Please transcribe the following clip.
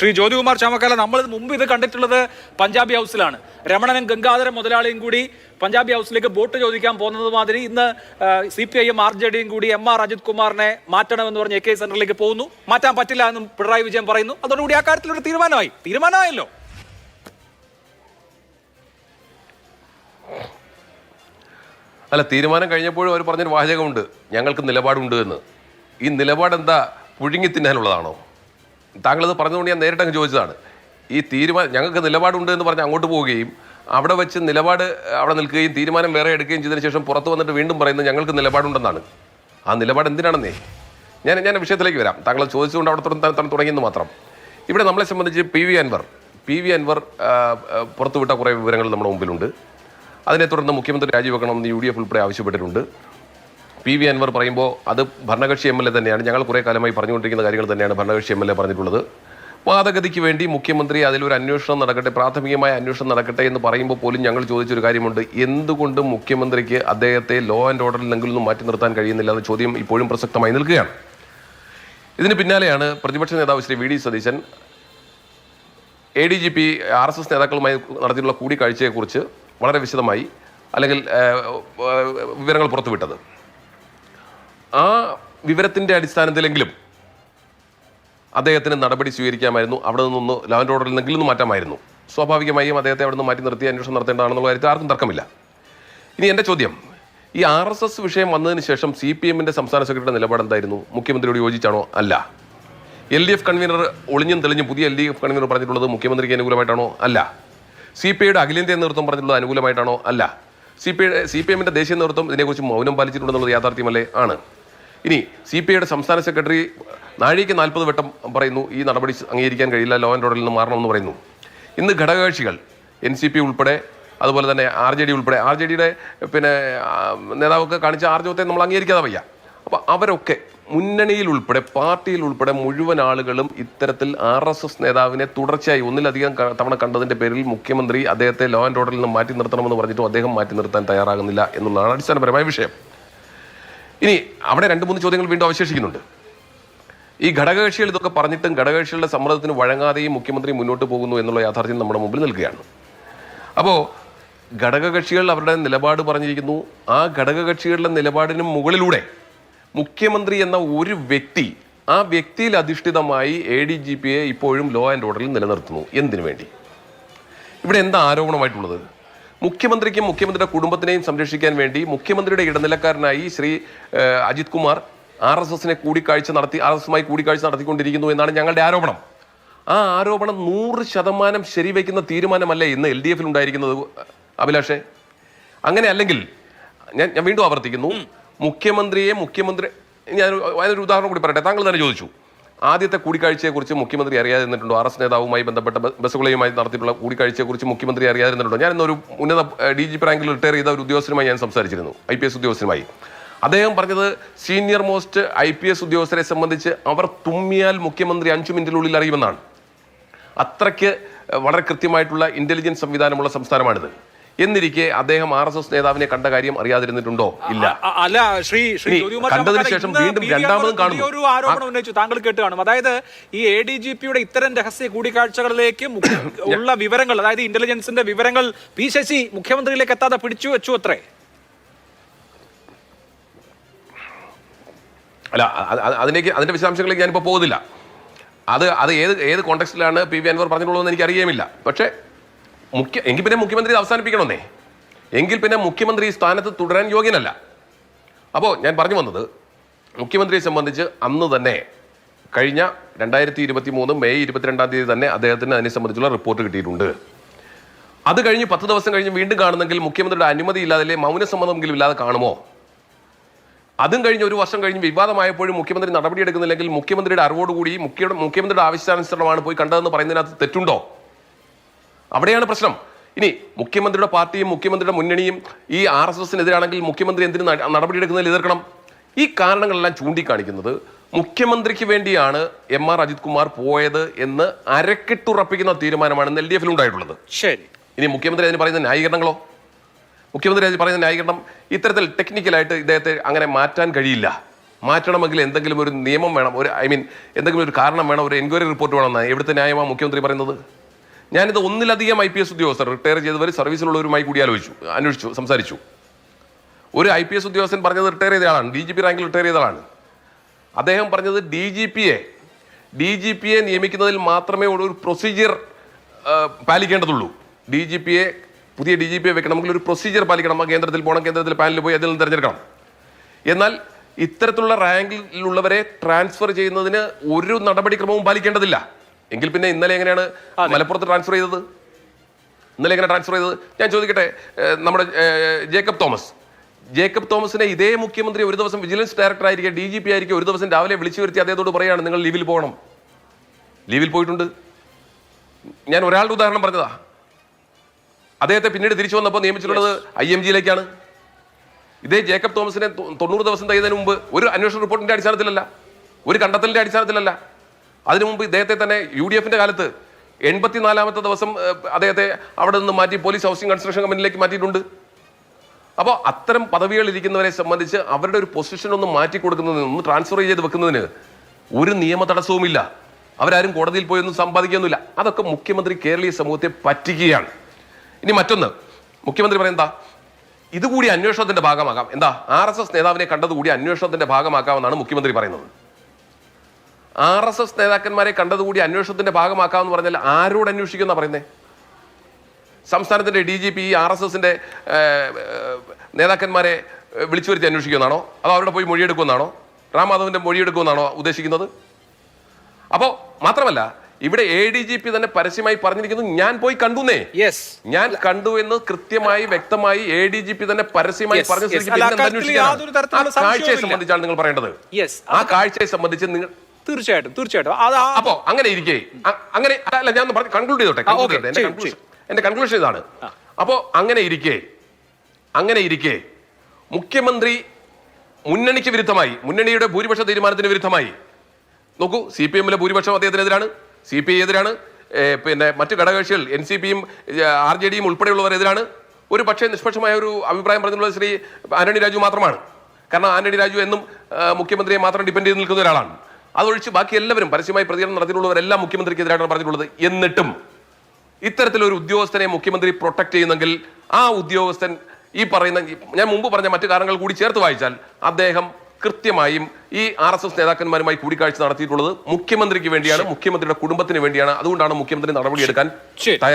ശ്രീ ജ്യോതികുമാർ ചാമക്കാല നമ്മൾ മുമ്പ് ഇത് കണ്ടിട്ടുള്ളത് പഞ്ചാബി ഹൗസിലാണ്. രമണനും ഗംഗാധര മുതലാളിയും കൂടി പഞ്ചാബി ഹൗസിലേക്ക് വോട്ട് ചോദിക്കാൻ പോകുന്നത് മാതിരി ഇന്ന് C P I M R J ഡിയും കൂടി എം ആർ അജിത് കുമാറിനെ മാറ്റണമെന്ന് പറഞ്ഞ് എ കെ സെന്ററിലേക്ക് പോകുന്നു. മാറ്റാൻ പറ്റില്ല എന്നും പിണറായി വിജയൻ പറയുന്നു. അതോടുകൂടി ആ കാര്യത്തിൽ ഒരു തീരുമാനമായി. തീരുമാനമായല്ലോ. അല്ല തീരുമാനം കഴിഞ്ഞപ്പോഴും അവർ പറഞ്ഞൊരു വാചകമുണ്ട്. ഞങ്ങൾക്ക് നിലപാടുണ്ട് എന്ന്. ഈ നിലപാട് എന്താ പുഴുങ്ങി തിന്നാനുള്ളതാണോ? താങ്കളത് പറഞ്ഞുകൊണ്ട് ഞാൻ നേരിട്ടങ്ങ് ചോദിച്ചതാണ്. ഈ തീരുമാനം ഞങ്ങൾക്ക് നിലപാടുണ്ട് എന്ന് പറഞ്ഞ് അങ്ങോട്ട് പോവുകയും അവിടെ വെച്ച് നിലപാട് അവിടെ നിൽക്കുകയും തീരുമാനം വേറെ എടുക്കുകയും ചെയ്തതിന് ശേഷം പുറത്ത് വന്നിട്ട് വീണ്ടും പറയുന്നത് ഞങ്ങൾക്ക് നിലപാടുണ്ടെന്നാണ്. ആ നിലപാട് എന്തിനാണെന്നേ? ഞാൻ ഞാൻ വിഷയത്തിലേക്ക് വരാം. താങ്കൾ ചോദിച്ചുകൊണ്ട് അവിടെ തുടങ്ങിയെന്ന് മാത്രം. ഇവിടെ നമ്മളെ സംബന്ധിച്ച് P V Anvar P V Anvar പുറത്തുവിട്ട കുറേ വിവരങ്ങൾ നമ്മുടെ മുമ്പിലുണ്ട്. അതിനെ തുടർന്ന് മുഖ്യമന്ത്രി രാജിവെക്കണമെന്ന് യു ഡി എഫ് ഉൾപ്പെടെ ആവശ്യപ്പെട്ടിട്ടുണ്ട്. പി വി അൻവർ പറയുമ്പോൾ അത് ഭരണകക്ഷി എം എൽ എ തന്നെയാണ്. ഞങ്ങൾ കുറേ കാലമായി പറഞ്ഞുകൊണ്ടിരിക്കുന്ന കാര്യങ്ങൾ തന്നെയാണ് ഭരണകക്ഷി എം എൽ എ പറഞ്ഞിട്ടുള്ളത്. വാദഗതിക്ക് വേണ്ടി മുഖ്യമന്ത്രി അതിലൊരു അന്വേഷണം നടക്കട്ടെ പ്രാഥമികമായ അന്വേഷണം നടക്കട്ടെ എന്ന് പറയുമ്പോൾ പോലും ഞങ്ങൾ ചോദിച്ചൊരു കാര്യമുണ്ട്. എന്തുകൊണ്ട് മുഖ്യമന്ത്രിക്ക് അദ്ദേഹത്തെ ലോ ആൻഡ് ഓർഡറിൽ നിന്നും മാറ്റി നിർത്താൻ കഴിയുന്നില്ല എന്ന ചോദ്യം ഇപ്പോഴും പ്രസക്തമായി നിൽക്കുകയാണ്. ഇതിന് പിന്നാലെയാണ് പ്രതിപക്ഷ നേതാവ് Shri V D Satheesan A D G P R S S നേതാക്കളുമായി നടത്തിയിട്ടുള്ള കൂടിക്കാഴ്ചയെക്കുറിച്ച് വളരെ വിശദമായി അല്ലെങ്കിൽ വിവരങ്ങൾ പുറത്തുവിട്ടത്. ആ വിവരത്തിന്റെ അടിസ്ഥാനത്തിലെങ്കിലും അദ്ദേഹത്തിന് നടപടി സ്വീകരിക്കാമായിരുന്നു. അവിടെ നിന്നൊന്ന് ലോ ഓർഡറിൽ നിന്നെങ്കിലും മാറ്റാമായിരുന്നു. സ്വാഭാവികമായും അദ്ദേഹത്തെ അവിടെ നിന്ന് മാറ്റി നിർത്തി അന്വേഷണം നടത്തേണ്ടതാണെന്നുള്ള കാര്യത്തിൽ ആർക്കും തർക്കമില്ല. ഇനി എന്റെ ചോദ്യം. ഈ ആർ എസ് എസ് വിഷയം വന്നതിന് ശേഷം സി പി എമ്മിന്റെ സംസ്ഥാന സെക്രട്ടറിയുടെ നിലപാട് എന്തായിരുന്നു? മുഖ്യമന്ത്രിയോട് യോജിച്ചാണോ? അല്ല. എൽ ഡി എഫ് കൺവീനർ ഒളിഞ്ഞും തെളിഞ്ഞും പുതിയ എൽ ഡി എഫ് കൺവീനർ പറഞ്ഞിട്ടുള്ളത് മുഖ്യമന്ത്രിക്ക് അനുകൂലമായിട്ടാണോ? അല്ല. സി പി ഐയുടെ അഖിലേന്ത്യാ നേതൃത്വം പറഞ്ഞിട്ടുള്ളത് അനുകൂലമായിട്ടാണോ? അല്ല. C P I C P എമ്മിന്റെ ദേശീയ നേതൃത്വം ഇതിനെക്കുറിച്ച് മൗനം പാലിച്ചിട്ടുണ്ടെന്നുള്ളത് യാഥാർത്ഥ്യമല്ലേ? ആണ്. ഇനി സി പി ഐയുടെ സംസ്ഥാന സെക്രട്ടറി നാഴിക നാൽപ്പത് വട്ടം പറയുന്നു ഈ നടപടി അംഗീകരിക്കാൻ കഴിയില്ല ലോ ആൻഡ് ഓർഡറിൽ നിന്ന് മാറണമെന്ന് പറയുന്നു. ഇന്ന് ഘടകകക്ഷികൾ എൻ സി പി ഉൾപ്പെടെ അതുപോലെ തന്നെ ആർ ജെ ഡി ഉൾപ്പെടെ ആർ ജെ ഡിയുടെ പിന്നെ നേതാവൊക്കെ കാണിച്ച ആർജവത്തെ നമ്മൾ അംഗീകരിക്കാതെ വയ്യ. അപ്പോൾ അവരൊക്കെ മുന്നണിയിൽ ഉൾപ്പെടെ പാർട്ടിയിൽ ഉൾപ്പെടെ മുഴുവൻ ആളുകളും ഇത്തരത്തിൽ ആർ എസ് എസ് നേതാവിനെ തുടർച്ചയായി ഒന്നിലധികം തവണ കണ്ടതിന്റെ പേരിൽ മുഖ്യമന്ത്രി അദ്ദേഹത്തെ ലോ ആൻഡ് ഓർഡറിൽ നിന്ന് മാറ്റി നിർത്തണമെന്ന് പറഞ്ഞിട്ടും അദ്ദേഹം മാറ്റി നിർത്താൻ തയ്യാറാകുന്നില്ല എന്നുള്ളതാണ് അടിസ്ഥാനപരമായ വിഷയം. ഇനി അവിടെ രണ്ട് മൂന്ന് ചോദ്യങ്ങൾ വീണ്ടും അവശേഷിക്കുന്നുണ്ട്. ഈ ഘടകകക്ഷികൾ ഇതൊക്കെ പറഞ്ഞിട്ടും ഘടകകക്ഷികളുടെ സമ്മർദ്ദത്തിന് വഴങ്ങാതെയും മുഖ്യമന്ത്രി മുന്നോട്ട് പോകുന്നു എന്നുള്ള യാഥാർത്ഥ്യം നമ്മുടെ മുമ്പിൽ നിൽക്കുകയാണ്. അപ്പോൾ ഘടകകക്ഷികൾ അവരുടെ നിലപാട് പറഞ്ഞിരിക്കുന്നു. ആ ഘടകകക്ഷികളുടെ നിലപാടിന് മുകളിലൂടെ മുഖ്യമന്ത്രി എന്ന ഒരു വ്യക്തി ആ വ്യക്തിയിൽ അധിഷ്ഠിതമായി എ ഡി ജി പിയെ ഇപ്പോഴും ലോ ആൻഡ് ഓർഡറിൽ നിലനിർത്തുന്നു. എന്തിനു വേണ്ടി? ഇവിടെ എന്താ ആരോപണമായിട്ടുള്ളത്? മുഖ്യമന്ത്രിക്കും മുഖ്യമന്ത്രിയുടെ കുടുംബത്തിനെയും സംരക്ഷിക്കാൻ വേണ്ടി മുഖ്യമന്ത്രിയുടെ ഇടനിലക്കാരനായി ശ്രീ അജിത് കുമാർ ആർ എസ് എസിനെ കൂടിക്കാഴ്ച നടത്തി ആർ എസ് എസുമായി കൂടിക്കാഴ്ച നടത്തിക്കൊണ്ടിരിക്കുന്നു എന്നാണ് ഞങ്ങളുടെ ആരോപണം. ആ ആരോപണം നൂറ് ശതമാനം ശരിവയ്ക്കുന്ന തീരുമാനമല്ലേ ഇന്ന് എൽ ഡി എഫിൽ ഉണ്ടായിരിക്കുന്നത് അഭിലാഷേ? അങ്ങനെ അല്ലെങ്കിൽ ഞാൻ ഞാൻ വീണ്ടും ആവർത്തിക്കുന്നു. മുഖ്യമന്ത്രിയെ മുഖ്യമന്ത്രി ഞാൻ അതിനൊരു ഉദാഹരണം കൂടി പറയട്ടെ. താങ്കൾ തന്നെ ചോദിച്ചു. ആദ്യത്തെ കൂടിക്കാഴ്ചയെക്കുറിച്ച് മുഖ്യമന്ത്രി അറിയാതിരുന്നിട്ടുണ്ടോ? ആർ എസ് നേതാവുമായി ബന്ധപ്പെട്ട ബസ്സുകളെയുമായി നടത്തിയിട്ടുള്ള കൂടിക്കാഴ്ചയെക്കുറിച്ച് മുഖ്യമന്ത്രി അറിയാതിരുന്നിട്ടുണ്ടോ? ഞാൻ ഇന്നൊരു ഉന്നത ഡി ജി പി റാങ്കിൽ റിട്ടയർ ചെയ്ത ഒരു ഉദ്യോഗസ്ഥനുമായി ഞാൻ സംസാരിച്ചിരുന്നു ഐ പി എസ് ഉദ്യോഗസ്ഥനുമായി. അദ്ദേഹം പറഞ്ഞത് senior most I P S ഉദ്യോഗസ്ഥരെ സംബന്ധിച്ച് അവർ തുമ്മിയാൽ മുഖ്യമന്ത്രി അഞ്ചു മിനിറ്റിനുള്ളിൽ അറിയുമെന്നാണ്. അത്രയ്ക്ക് വളരെ കൃത്യമായിട്ടുള്ള ഇന്റലിജൻസ് സംവിധാനമുള്ള സംസ്ഥാനമാണിത്. എന്നിരിക്കെ അദ്ദേഹം ആർ എസ് എസ് നേതാവിനെ കണ്ട കാര്യം അറിയാതിരുന്നിട്ടുണ്ടോ? ഇല്ല. അല്ല ശ്രീ ശ്രീ കണ്ടതിന് ശേഷം വീണ്ടും രണ്ടാമതും കാണും. ഒരു ആരോപണം ഉന്നയിച്ചു. താങ്കൾ കേട്ട് കാണും. അതായത് ഈ എ ഡി ജി പിയുടെ ഇത്തരം രഹസ്യ കൂടിക്കാഴ്ചകളിലേക്ക് ഉള്ള വിവരങ്ങൾ അതായത് ഇന്റലിജൻസിന്റെ വിവരങ്ങൾ പി ശശി മുഖ്യമന്ത്രിയിലേക്ക് എത്താതെ പിടിച്ചു വെച്ചു അത്രേ? അല്ല അതിലേക്ക് അതിന്റെ വിശദാംശങ്ങളിലേക്ക് ഞാനിപ്പോൾ പോകുന്നില്ല അത് അത് ഏത് ഏത് കോണ്ടെക്സ്റ്റിലാണ് പി വി അൻവർ പറഞ്ഞിട്ടുള്ളതെന്ന് എനിക്ക് അറിയാമില്ല പക്ഷേ മുഖ്യ എങ്കിൽ പിന്നെ മുഖ്യമന്ത്രി അവസാനിപ്പിക്കണമെന്നേ. എങ്കിൽ പിന്നെ മുഖ്യമന്ത്രി സ്ഥാനത്ത് തുടരാൻ യോഗ്യനല്ല. അപ്പോൾ ഞാൻ പറഞ്ഞു വന്നത് മുഖ്യമന്ത്രിയെ സംബന്ധിച്ച് അന്ന് തന്നെ കഴിഞ്ഞ രണ്ടായിരത്തി ഇരുപത്തി മൂന്ന് മെയ് ഇരുപത്തിരണ്ടാം തീയതി തന്നെ അദ്ദേഹത്തിന് അതിനെ സംബന്ധിച്ചുള്ള റിപ്പോർട്ട് കിട്ടിയിട്ടുണ്ട്. അത് കഴിഞ്ഞ് പത്ത് ദിവസം കഴിഞ്ഞ് വീണ്ടും കാണുന്നെങ്കിൽ മുഖ്യമന്ത്രിയുടെ അനുമതി ഇല്ലാതെ മൗനസമ്മതമെങ്കിലും ഇല്ലാതെ കാണുമോ? അതും കഴിഞ്ഞ് ഒരു വർഷം കഴിഞ്ഞ് വിവാദമായപ്പോഴും മുഖ്യമന്ത്രി നടപടിയെടുക്കുന്നില്ലെങ്കിൽ മുഖ്യമന്ത്രിയുടെ അറിവോടുകൂടി മുഖ്യ മുഖ്യമന്ത്രിയുടെ ആവശ്യാനുസരണമാണ് പോയി കണ്ടതെന്ന് പറയുന്നതിനകത്ത് തെറ്റുണ്ടോ? അവിടെയാണ് പ്രശ്നം. ഇനി മുഖ്യമന്ത്രിയുടെ പാർട്ടിയും മുഖ്യമന്ത്രിയുടെ മുന്നണിയും ഈ ആർ എസ് എസിനെതിരാണെങ്കിൽ മുഖ്യമന്ത്രി എന്തിന് നട- നടപടിയെടുക്കുന്നതിൽ എതിർക്കണം? ഈ കാരണങ്ങളെല്ലാം ചൂണ്ടിക്കാണിക്കുന്നത് മുഖ്യമന്ത്രിക്ക് വേണ്ടിയാണ് എം ആർ അജിത് കുമാർ പോയത് എന്ന് അരക്കിട്ടുറപ്പിക്കുന്ന തീരുമാനമാണ് എൽ ഡി എഫിൽ ഉണ്ടായിട്ടുള്ളത്. ശരി. ഇനി മുഖ്യമന്ത്രി അതിന് പറയുന്ന ന്യായീകരണങ്ങളോ? മുഖ്യമന്ത്രി അതിന് പറയുന്ന ന്യായീകരണം ഇത്തരത്തിൽ ടെക്നിക്കലായിട്ട് ഇദ്ദേഹത്തെ അങ്ങനെ മാറ്റാൻ കഴിയില്ല. മാറ്റണമെങ്കിൽ എന്തെങ്കിലും ഒരു നിയമം വേണം ഒരു ഐ മീൻ എന്തെങ്കിലും ഒരു കാരണം വേണം ഒരു എൻക്വയറി റിപ്പോർട്ട് വേണമെന്നാണ് എവിടുത്തെ ന്യായമാണ് മുഖ്യമന്ത്രി പറയുന്നത്? ഞാനിത് ഒന്നിലധികം ഐ പി എസ് ഉദ്യോഗസ്ഥർ റിട്ടയർ ചെയ്തവർ സർവീസിലുള്ളവരുമായി കൂടി ആലോചിച്ചു അന്വേഷിച്ചു സംസാരിച്ചു. ഒരു ഐ പി എസ് ഉദ്യോഗസ്ഥൻ പറഞ്ഞത് റിട്ടയർ ചെയ്ത ആളാണ് ഡി ജി പി റാങ്കിൽ റിട്ടയർ ചെയ്ത ആളാണ്. അദ്ദേഹം പറഞ്ഞത് ഡി ജി പിയെ ഡി ജി പിയെ നിയമിക്കുന്നതിൽ മാത്രമേ ഉള്ളൂ ഒരു പ്രൊസീജിയർ പാലിക്കേണ്ടതുള്ളൂ. ഡി ജി പിയെ പുതിയ ഡി ജി പിയെ വെക്കണമെങ്കിൽ ഒരു പ്രൊസീജിയർ പാലിക്കണം കേന്ദ്രത്തിൽ പോകണം കേന്ദ്രത്തിൽ പാനലിൽ പോയി അതിൽ നിന്ന് തിരഞ്ഞെടുക്കണം. എന്നാൽ ഇത്തരത്തിലുള്ള റാങ്കിലുള്ളവരെ ട്രാൻസ്ഫർ ചെയ്യുന്നതിന് ഒരു നടപടിക്രമവും പാലിക്കേണ്ടതില്ല. എങ്കിൽ പിന്നെ ഇന്നലെ എങ്ങനെയാണ് മലപ്പുറത്ത് ട്രാൻസ്ഫർ ചെയ്തത്? ഇന്നലെ എങ്ങനെ ട്രാൻസ്ഫർ ചെയ്തത്? ഞാൻ ചോദിക്കട്ടെ നമ്മുടെ ജേക്കബ് തോമസ്. ജേക്കബ് തോമസിനെ ഇതേ മുഖ്യമന്ത്രി ഒരു ദിവസം വിജിലൻസ് ഡയറക്ടർ ആയിരിക്കും ഡി ജി പി ആയിരിക്കും ഒരു ദിവസം രാവിലെ വിളിച്ചു വരുത്തി അദ്ദേഹത്തോട് പറയുകയാണ് നിങ്ങൾ ലീവിൽ പോകണം. ലീവിൽ പോയിട്ടുണ്ട്. ഞാൻ ഒരാളുടെ ഉദാഹരണം പറഞ്ഞതാ. അദ്ദേഹത്തെ പിന്നീട് തിരിച്ചു വന്നപ്പോൾ നിയമിച്ചിട്ടുള്ളത് ഐ എം ജിയിലേക്കാണ് ഇതേ ജേക്കബ് തോമസിനെ തൊണ്ണൂറ് ദിവസം തയ്യതിനു മുമ്പ് ഒരു അന്വേഷണ റിപ്പോർട്ടിന്റെ അടിസ്ഥാനത്തിലല്ല ഒരു കണ്ടെത്തലിന്റെ അടിസ്ഥാനത്തിലല്ല. അതിനു മുമ്പ് ഇദ്ദേഹത്തെ തന്നെ യു ഡി എഫിന്റെ കാലത്ത് എൺപത്തിനാലാമത്തെ ദിവസം അദ്ദേഹത്തെ അവിടെ നിന്ന് മാറ്റി പോലീസ് ഹൗസിംഗ് കൺസ്ട്രക്ഷൻ കമ്പനിയിലേക്ക് മാറ്റിയിട്ടുണ്ട്. അപ്പോൾ അത്തരം പദവികൾ ഇരിക്കുന്നവരെ സംബന്ധിച്ച് അവരുടെ ഒരു പൊസിഷൻ ഒന്ന് മാറ്റി കൊടുക്കുന്നതിന് ഒന്ന് ട്രാൻസ്ഫർ ചെയ്ത് വെക്കുന്നതിന് ഒരു നിയമ തടസ്സവുമില്ല. അവരാരും കോടതിയിൽ പോയൊന്നും സമ്പാദിക്കുന്നില്ല അതൊക്കെ മുഖ്യമന്ത്രി കേരളീയ സമൂഹത്തെ പറ്റിക്കുകയാണ്. ഇനി മറ്റൊന്ന്. മുഖ്യമന്ത്രി പറയുന്നതാ ഇതുകൂടി അന്വേഷണത്തിന്റെ ഭാഗമാകാം. എന്താ? ആർ എസ് എസ് നേതാവിനെ കണ്ടതുകൂടി അന്വേഷണത്തിന്റെ ഭാഗമാക്കാമെന്നാണ് മുഖ്യമന്ത്രി പറയുന്നത്. ആർ എസ് എസ് നേതാക്കന്മാരെ കണ്ടതുകൂടി അന്വേഷണത്തിന്റെ ഭാഗമാക്കാമെന്ന് പറഞ്ഞാൽ ആരോട് അന്വേഷിക്കുന്ന പറയുന്നത് സംസ്ഥാനത്തിന്റെ D G P R S എസിന്റെ നേതാക്കന്മാരെ വിളിച്ചു വരുത്തി അന്വേഷിക്കുന്നതാണോ അതോ അവരുടെ പോയി മൊഴിയെടുക്കുമെന്നാണോ റാം മാധവന്റെ മൊഴിയെടുക്കുമെന്നാണോ ഉദ്ദേശിക്കുന്നത്? അപ്പോൾ മാത്രമല്ല ഇവിടെ എ ഡി ജി പി തന്നെ പരസ്യമായി പറഞ്ഞിരിക്കുന്നു ഞാൻ പോയി കണ്ടുന്നേ. യെസ് ഞാൻ കണ്ടു എന്ന് കൃത്യമായി വ്യക്തമായി എ ഡി ജി പി തന്നെ പരസ്യമായി പറഞ്ഞു കാഴ്ചയെ സംബന്ധിച്ചാണ് നിങ്ങൾ പറയേണ്ടത്. ആ കാഴ്ചയെ സംബന്ധിച്ച് നിങ്ങൾ തീർച്ചയായിട്ടും തീർച്ചയായിട്ടും. അത് ആ- അപ്പോ അങ്ങനെ ഇരിക്കേ. അ- അങ്ങനെ അല്ല ഞാൻ കൺക്ലൂഡ് ചെയ്തോട്ടെ. ആ, conclude okay. ചെയ്തോട്ടെ. എന്റെ ചെയ്യൂ, കൺക്ലൂഷൻ എന്റെ കൺക്ലൂഷൻ ഇതാണ്. അപ്പോ അങ്ങനെ ഇരിക്കേ. അങ്ങനെ ഇരിക്കേ. മുഖ്യമന്ത്രി മുന്നണിക്ക് വിരുദ്ധമായി. മുന്നണിയുടെ ഭൂരിപക്ഷ തീരുമാനത്തിന് വിരുദ്ധമായി. നോക്കൂ സി പി എമ്മിലെ ഭൂരിപക്ഷം അദ്ദേഹത്തിനെതിരാണ്. സി പി ഐ എതിരാണ്. ഏ, പിന്നെ മറ്റു ഘടകകക്ഷികൾ എൻ സി പിയും ആർ ജെ ഡിയും ഉൾപ്പെടെയുള്ളവർ എതിരാണ്. ഒരു പക്ഷേ നിഷ്പക്ഷമായ ഒരു അഭിപ്രായം പറഞ്ഞിട്ടുള്ളത് ശ്രീ ആന്റണി രാജു മാത്രമാണ്. കാരണം ആന്റണി രാജു എന്നും ആ, മുഖ്യമന്ത്രിയെ മാത്രം ഡിപ്പെൻഡ് ചെയ്ത് നിൽക്കുന്ന ഒരാളാണ്. അതൊഴിച്ച് ബാക്കി എല്ലാവരും പരസ്യമായി പ്രതികരണം നടത്തിയിട്ടുള്ളവരെല്ലാം മുഖ്യമന്ത്രിക്കെതിരായിട്ടാണ് പറഞ്ഞിട്ടുള്ളത്. എന്നിട്ടും ഇത്തരത്തിലൊരു ഉദ്യോഗസ്ഥനെ മുഖ്യമന്ത്രി പ്രൊട്ടക്ട് ചെയ്യുന്നെങ്കിൽ ആ ഉദ്യോഗസ്ഥൻ ഈ പറയുന്ന ഞാൻ മുമ്പ് പറഞ്ഞ മറ്റു കാരണങ്ങൾ കൂടി ചേർത്ത് വായിച്ചാൽ അദ്ദേഹം കൃത്യമായും ഈ ആർ എസ് എസ് നേതാക്കന്മാരുമായി കൂടിക്കാഴ്ച നടത്തിയിട്ടുള്ളത് മുഖ്യമന്ത്രിക്ക് വേണ്ടിയാണ് മുഖ്യമന്ത്രിയുടെ കുടുംബത്തിന് വേണ്ടിയാണ്. അതുകൊണ്ടാണ് മുഖ്യമന്ത്രി നടപടിയെടുക്കാൻ